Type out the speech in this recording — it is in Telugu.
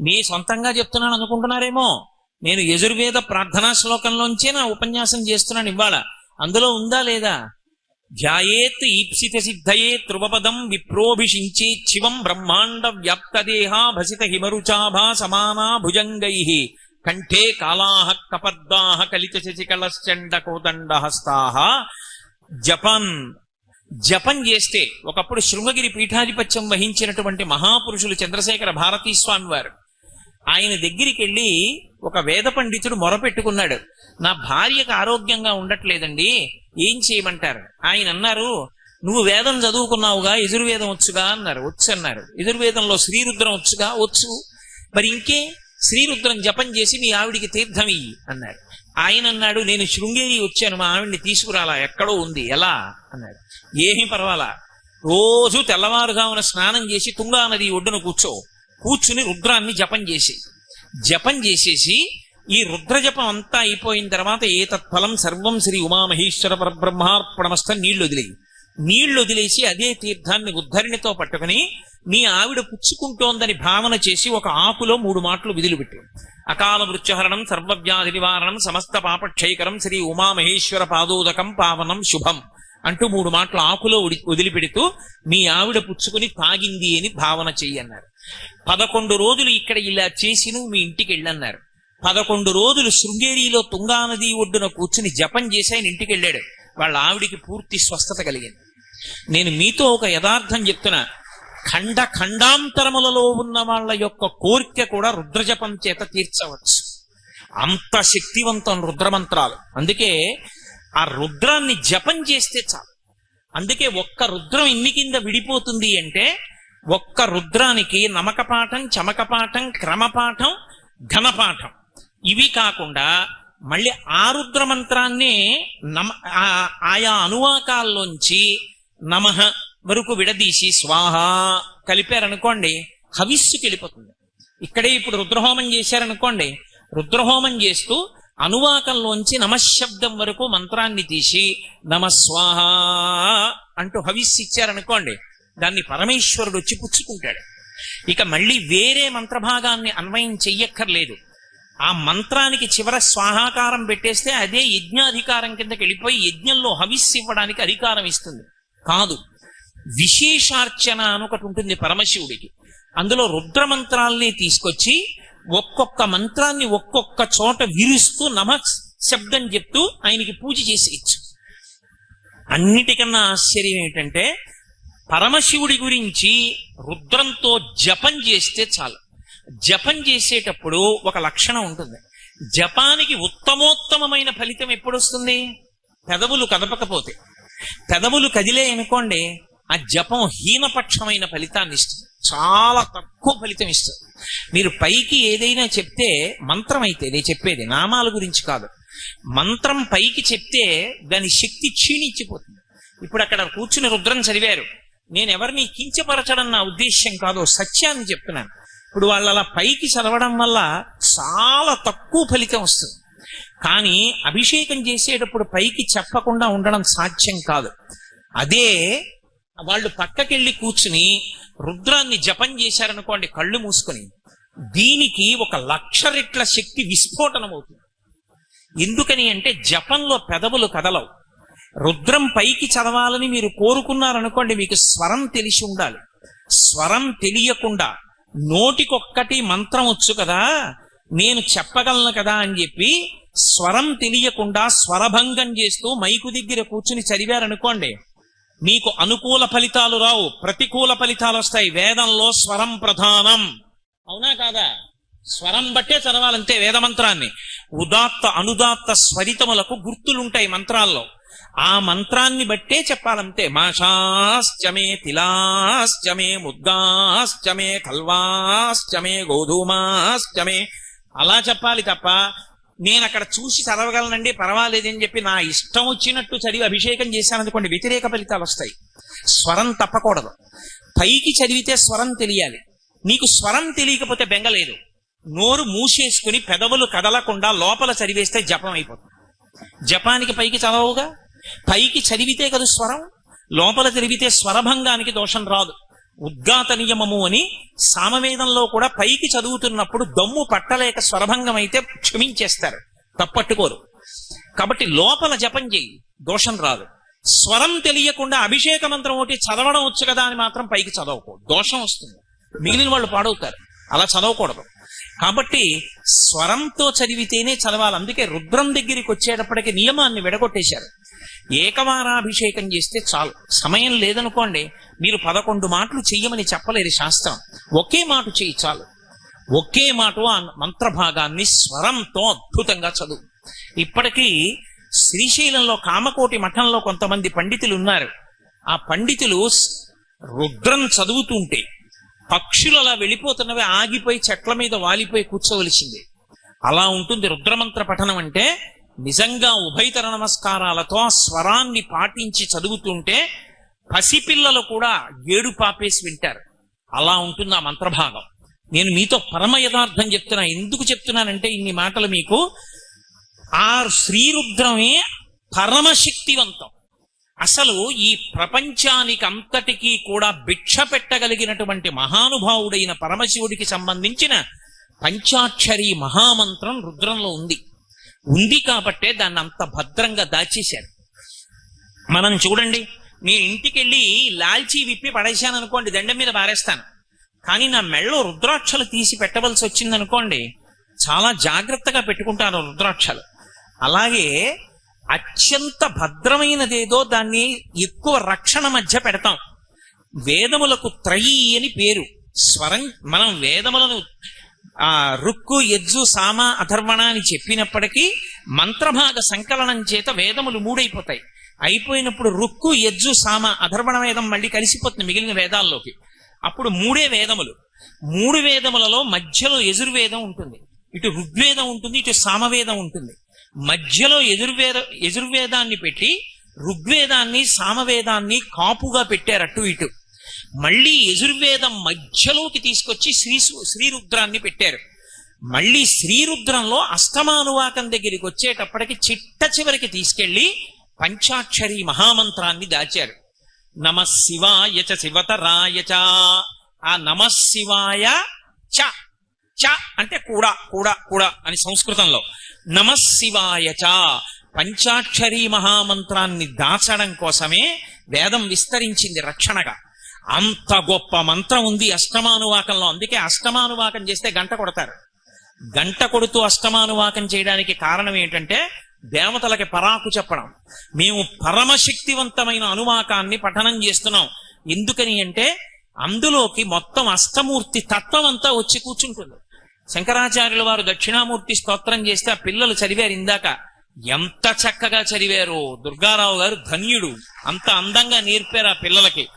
మీ సొంతంగా చెప్తున్నాను అనుకుంటున్నారేమో. నేను యజుర్వేద ప్రార్థనా శ్లోకంలోంచే నా ఉపన్యాసం చేస్తున్నాను ఇవాళ అందులో ఉందా లేదా? ధ్యాయేత్ ఈప్సిత సిద్ధయే త్రువపదం విప్రోభిషించే శివం బ్రహ్మాండ వ్యాప్తదేహ భసిత హిమరుచాభా సమానా భుజంగై. కంఠే కాలాహ కపర్దాహ కలిత శశికళశ్చండ కోదండ హస్తాహ. జపన్ జపం చేస్తే ఒకప్పుడు శృంగగిరి పీఠాధిపత్యం వహించినటువంటి మహాపురుషులు చంద్రశేఖర భారతీ స్వామి వారు. ఆయన దగ్గరికి వెళ్ళి ఒక వేద పండితుడు మొరపెట్టుకున్నాడు నా భార్యకు ఆరోగ్యంగా ఉండట్లేదండి ఏం చేయమంటారు? ఆయన అన్నారు నువ్వు వేదం చదువుకున్నావుగా ఎదుర్వేదం వచ్చుగా? అన్నారు. వచ్చు అన్నారు. ఎదుర్వేదంలో శ్రీరుద్రం వచ్చుగా? వచ్చు. మరి ఇంకే? శ్రీరుద్రం జపం చేసి మీ ఆవిడికి తీర్థం ఇయ్యి. అన్నాడు. ఆయన అన్నాడు నేను శృంగేరి వచ్చాను మా ఆవిడ్ని తీసుకురాలా? ఎక్కడో ఉంది. ఎలా? అన్నాడు. ఏమీ పర్వాలా. రోజు తెల్లవారుజామున స్నానం చేసి తుంగా నది ఒడ్డున కూర్చో. కూర్చుని రుద్రాన్ని జపం చేసి జపం చేసేసి ఈ రుద్ర జపం అంతా అయిపోయిన తర్వాత ఏ తత్ఫలం సర్వం శ్రీ ఉమామహేశ్వర పరబ్రహ్మార్పణమస్త నీళ్ళు వదిలేయి. నీళ్ళు వదిలేసి అదే తీర్థాన్ని ఉద్ధరిణితో పట్టుకుని మీ ఆవిడ పుచ్చుకుంటోందని భావన చేసి ఒక ఆకులో మూడు మాటలు విధులుపెట్టు. అకాల మృత్యుహరణం సర్వవ్యాధి నివారణం సమస్త పాపక్షయకరం శ్రీ ఉమామహేశ్వర పాదోదకం పావనం శుభం. అంటూ మూడు మాటలు ఆకులో వదిలిపెడుతూ మీ ఆవిడ పుచ్చుకుని తాగింది అని భావన చెయ్యన్నారు. పదకొండు రోజులు ఇక్కడ ఇలా చేసి నువ్వు మీ ఇంటికి వెళ్ళన్నారు. పదకొండు రోజులు శృంగేరిలో తుంగానది ఒడ్డున కూర్చుని జపం చేసి ఆయన ఇంటికి వెళ్ళాడు. వాళ్ళ ఆవిడికి పూర్తి స్వస్థత కలిగింది. నేను మీతో ఒక యథార్థం చెప్తున్నా. ఖండ ఖండాంతరములలో ఉన్న వాళ్ళ యొక్క కోరిక కూడా రుద్రజపం చేత తీర్చవచ్చు. అంత శక్తివంతం రుద్రమంత్రాలు. అందుకే ఆ రుద్రాన్ని జపం చేస్తే చాలు. అందుకే ఒక్క రుద్రం ఎన్ని కింద విడిపోతుంది అంటే ఒక్క రుద్రానికి నమకపాఠం చమకపాఠం క్రమపాఠం ఘనపాఠం. ఇవి కాకుండా మళ్ళీ ఆ రుద్ర మంత్రాన్నే నమ ఆయా అనువాకాల్లోంచి నమః వరకు విడదీసి స్వాహ కలిపారనుకోండి హవిస్సుకి వెళ్ళిపోతుంది ఇక్కడే ఇప్పుడు రుద్రహోమం చేశారనుకోండి రుద్రహోమం చేస్తూ అనువాకంలోంచి నమశబ్దం వరకు మంత్రాన్ని తీసి నమస్వాహ అంటూ హవిస్ ఇచ్చారనుకోండి దాన్ని పరమేశ్వరుడు వచ్చి పుచ్చుకుంటాడు ఇక మళ్ళీ వేరే మంత్రభాగాన్ని అన్వయం చెయ్యక్కర్లేదు. ఆ మంత్రానికి చివర స్వాహాకారం పెట్టేస్తే అదే యజ్ఞాధికారం కిందకి వెళ్ళిపోయి యజ్ఞంలో హవిస్ ఇవ్వడానికి అధికారం ఇస్తుంది. కాదు విశేషార్చన అని ఒకటి ఉంటుంది పరమశివుడికి. అందులో రుద్ర మంత్రాల్ని తీసుకొచ్చి ఒక్కొక్క మంత్రాన్ని ఒక్కొక్క చోట విరుస్తూ నమ శబ్దం చెప్తూ ఆయనకి పూజ చేసేయచ్చు అన్నిటికన్నా ఆశ్చర్యం ఏంటంటే పరమశివుడి గురించి రుద్రంతో జపం చేస్తే చాలు. జపం చేసేటప్పుడు ఒక లక్షణం ఉంటుంది. జపానికి ఉత్తమోత్తమమైన ఫలితం ఎప్పుడు వస్తుంది పెదవులు కదపకపోతే. పెదవులు కదిలే అనుకోండి ఆ జపం హీనపక్షమైన ఫలితాన్ని ఇస్తుంది. చాలా తక్కువ ఫలితం ఇస్తుంది. మీరు పైకి ఏదైనా చెప్తే మంత్రం అయితే నేను చెప్పేది నామాల గురించి కాదు. మంత్రం పైకి చెప్తే దాని శక్తి క్షీణించిపోతుంది. ఇప్పుడు అక్కడ కూర్చుని రుద్రం చదివారు. నేను ఎవరిని కించపరచడం నా ఉద్దేశ్యం కాదు సత్యాన్ని చెప్తున్నాను. ఇప్పుడు వాళ్ళు అలా పైకి చదవడం వల్ల చాలా తక్కువ ఫలితం వస్తుంది. కానీ అభిషేకం చేసేటప్పుడు పైకి చెప్పకుండా ఉండడం సాధ్యం కాదు. అదే వాళ్ళు పక్కకెళ్ళి కూర్చుని రుద్రాన్ని జపం చేశారనుకోండి కళ్ళు మూసుకొని దీనికి ఒక లక్ష రెట్ల శక్తి విస్ఫోటనమవుతుంది. ఎందుకని అంటే జపంలో పెదవులు కదలవు. రుద్రం పైకి చదవాలని మీరు కోరుకున్నారనుకోండి మీకు స్వరం తెలిసి ఉండాలి. స్వరం తెలియకుండా నోటికొక్కటి మంత్రం వచ్చు కదా నేను చెప్పగలను కదా అని చెప్పి స్వరం తెలియకుండా స్వరభంగం చేస్తూ మైకు దగ్గర కూర్చుని చదివారనుకోండి మీకు అనుకూల ఫలితాలు రావు ప్రతికూల ఫలితాలు వస్తాయి. వేదంలో స్వరం ప్రధానం. అవునా కాదా? స్వరం బట్టే చదవాలంతే వేదమంత్రాన్ని. ఉదాత్త అనుదాత్త స్వరితములకు గుర్తులుంటాయి మంత్రాల్లో. ఆ మంత్రాన్ని బట్టే చెప్పాలంతే. మాషాశ్చమే తిలాశ్చమే ముద్గాశ్చమే కల్వాశ్చమే గోధుమాశ్చమే. అలా చెప్పాలి తప్ప నేను అక్కడ చూసి చదవగలనండి పర్వాలేదని చెప్పి నా ఇష్టం వచ్చినట్టు చదివి అభిషేకం చేశాననుకోండి వ్యతిరేక ఫలితాలు వస్తాయి. స్వరం తప్పకూడదు. పైకి చదివితే స్వరం తెలియాలి. నీకు స్వరం తెలియకపోతే బెంగలేదు నోరు మూసేసుకుని పెదవులు కదలకుండా లోపల చదివేస్తే జపం అయిపోతుంది. జపానికి పైకి చదవవుగా? పైకి చదివితే కదా స్వరం? లోపల చదివితే స్వరభంగానికి దోషం రాదు. ఉద్గాత నియమము అని సామవేదంలో కూడా పైకి చదువుతున్నప్పుడు దమ్ము పట్టలేక స్వరభంగం అయితే క్షమించేస్తారు. తప్పట్టుకోరు. కాబట్టి లోపల జపం చేయి దోషం రాదు. స్వరం తెలియకుండా అభిషేక మంత్రం ఒకటి చదవడం వచ్చు కదా అని మాత్రం పైకి చదవకో దోషం వస్తుంది. మిగిలిన వాళ్ళు పాడవుతారు. అలా చదవకూడదు. కాబట్టి స్వరంతో చదివితేనే చదవాలి. అందుకే రుద్రం దగ్గరికి వచ్చేటప్పటికి నియమాన్ని విడగొట్టేశారు. ఏకవారాభిషేకం చేస్తే చాలు. సమయం లేదనుకోండి మీరు పదకొండు మాటలు చెయ్యమని చెప్పలేదు శాస్త్రం. ఒకే మాట చెయ్యి చాలు. ఒకే మాట ఆ మంత్రభాగాన్ని స్వరంతో అద్భుతంగా చదువు. ఇప్పటికీ శ్రీశైలంలో కామకోటి మఠంలో కొంతమంది పండితులు ఉన్నారు. ఆ పండితులు రుద్రం చదువుతుంటే పక్షులు అలా వెళ్ళిపోతున్నవి ఆగిపోయి చెట్ల మీద వాలిపోయి కూర్చోవలసింది. అలా ఉంటుంది రుద్రమంత్ర పఠనం అంటే నిజంగా ఉభయతర నమస్కారాలతో ఆ స్వరాన్ని పాటించి చదువుతుంటే పసిపిల్లలు కూడా ఏడు పాపేసి వింటారు. అలా ఉంటుంది ఆ మంత్రభాగం. నేను మీతో పరమ యథార్థం చెప్తున్నా. ఎందుకు చెప్తున్నానంటే ఇన్ని మాటలు మీకు. ఆ శ్రీరుద్రమే పరమశక్తివంతం. అసలు ఈ ప్రపంచానికి అంతటికీ కూడా భిక్ష పెట్టగలిగినటువంటి మహానుభావుడైన పరమశివుడికి సంబంధించిన పంచాక్షరి మహామంత్రం రుద్రంలో ఉంది. ఉంది కాబట్టే దాన్ని అంత భద్రంగా దాచేశారు. మనం చూడండి నేను ఇంటికి వెళ్ళి లాల్చీ విప్పి పడేశాను అనుకోండి దండం మీద పారేస్తాను. కానీ నా మెళ్ళో రుద్రాక్షలు తీసి పెట్టవలసి వచ్చింది అనుకోండి చాలా జాగ్రత్తగా పెట్టుకుంటాను రుద్రాక్షలు. అలాగే అత్యంత భద్రమైనదేదో దాన్ని ఎక్కువ రక్షణ మధ్య పెడతాం. వేదములకు త్రయీ అని పేరు. స్వరం మనం వేదములను ఆ రుక్కు ఎజ్జు సామ అధర్వణ అని చెప్పినప్పటికీ మంత్రభాగ సంకలనం చేత వేదములు మూడైపోతాయి. అయిపోయినప్పుడు రుక్కు ఎజ్జు సామ అధర్వణ వేదం మళ్ళీ కలిసిపోతుంది మిగిలిన వేదాల్లోకి. అప్పుడు మూడే వేదములు. మూడు వేదములలో మధ్యలో యజుర్వేదం ఉంటుంది. ఇటు ఋగ్వేదం ఉంటుంది ఇటు సామవేదం ఉంటుంది. మధ్యలో ఎదుర్వేద యజుర్వేదాన్ని పెట్టి ఋగ్వేదాన్ని సామవేదాన్ని కాపుగా పెట్టారు అటు ఇటు. మళ్ళీ యజుర్వేదం మధ్యలోకి తీసుకొచ్చి శ్రీ శ్రీరుద్రాన్ని పెట్టారు. మళ్ళీ శ్రీరుద్రంలో అష్టమానువాకం దగ్గరికి వచ్చేటప్పటికి చిట్ట చివరికి తీసుకెళ్ళి పంచాక్షరి మహామంత్రాన్ని దాచారు. నమ శివాయ చ శివతరాయ చ ఆ నమ శివాయ చ చ అంటే కూడా కూడా కూడా అని సంస్కృతంలో. నమ శివాయ చ పంచాక్షరి మహామంత్రాన్ని దాచడం కోసమే వేదం విస్తరించింది రక్షణగా. అంత గొప్ప మంత్రం ఉంది అష్టమానువాకంలో. అందుకే అష్టమానువాకం చేస్తే గంట కొడతారు. గంట కొడుతూ అష్టమానువాకం చేయడానికి కారణం ఏంటంటే దేవతలకి పరాకు చెప్పడం. మేము పరమశక్తివంతమైన అనువాకాన్ని పఠనం చేస్తున్నాం. ఎందుకని అంటే అందులోకి మొత్తం అష్టమూర్తి తత్వం అంతా వచ్చి కూర్చుంటుంది. శంకరాచార్యుల వారు దక్షిణామూర్తి స్తోత్రం చేస్తే ఆ పిల్లలు చదివారు ఇందాక. ఎంత చక్కగా చదివారు. దుర్గారావు గారు ధన్యుడు. అంత అందంగా నేర్పారు ఆ పిల్లలకి.